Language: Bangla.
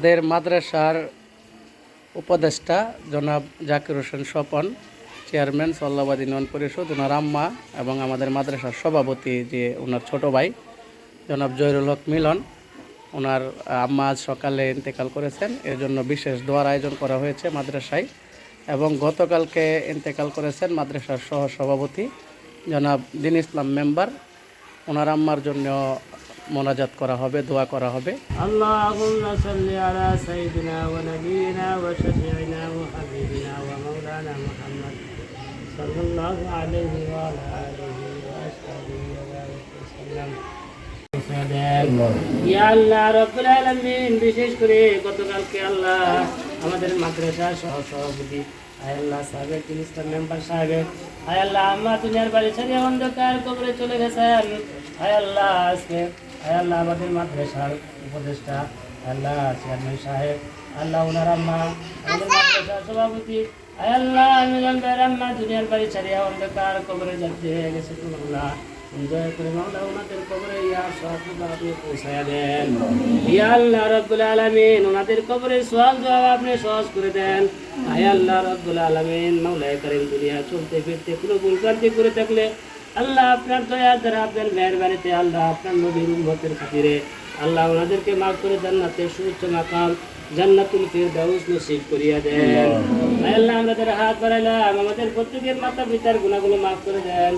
আমাদের মাদ্রাসার উপদেষ্টা জনাব জাকির হোসেন স্বপন, চেয়ারম্যান সল্লাবাদ ইউনিয়ন পরিষদ, ওনার আম্মা এবং আমাদের মাদ্রাসার সভাপতি যে ওনার ছোট ভাই, জনাব জয়রুল হক মিলন, ওনার আম্মা আজ সকালে ইন্তেকাল করেছেন। এর জন্য বিশেষ দোয়ার আয়োজন করা হয়েছে মাদ্রাসায় এবং গতকালকে ইন্তেকাল করেছেন মাদ্রাসার সহ সভাপতি জনাব দিন ইসলাম মেম্বার। ওনার আম্মার জন্য মোনাজাত করা হবে, দোয়া করা হবে। আল্লাহ বিশেষ করে গতকালকে আল্লাহ আমাদের মাদ্রাসা সহ সভাপতি আয়াল্লাহ সাহেবের তিনি মেম্বার সাহেবের আয়াল্লাহ আমার দুনিয়ার বাড়ি ছেড়ে অন্ধকার কবরে চলে গেছেন। আয় আল্লাহ আজকে আয় আল্লাহ আমাদের মাদ্রাসার উপদেষ্টা আল্লাহ চেয়ারম্যান সাহেব আল্লাহ ওনার আম্মা আমাদের মাদ্রাসার সভাপতি। আয় আল্লাহ মিলন ভাইয়ের আম্মা দুনিয়ার বাড়ি ছাড়িয়া অন্ধকার কবরে যাচ্ছে গেছে আল্লাহ দয়া করে মাওলা ওনাদের কবরে ইয়া সব আপনি পৌঁছায়া দেন। ইয়া আল্লাহ রব্বুল আলামিন ওনাদের কবরে সওয়াল জবাব আপনি সহজ করে দেন। আয় আল্লাহ রব্বুল আলামিন মাওলা করিম দুনিয়া চলতে ফিরতে কোনো ভুল করে থাকলে আল্লাহ আপনার দয়া দ্বারা আপনার মেহরবানিতে আল্লাহ আপনার নবীর উম্মতের খাতিরে আল্লাহ ওনাদেরকে মাফ করে জান্নাতে সুউচ্চ মাকাম জান্নাতুল ফিরদাউস নসিব করিয়া দেন। আল্লাহ। আমাদের হাত বাড়াইলাম আমাদের প্রত্যেকের মাতা পিতার গুণাগুলো মাফ করে দেন।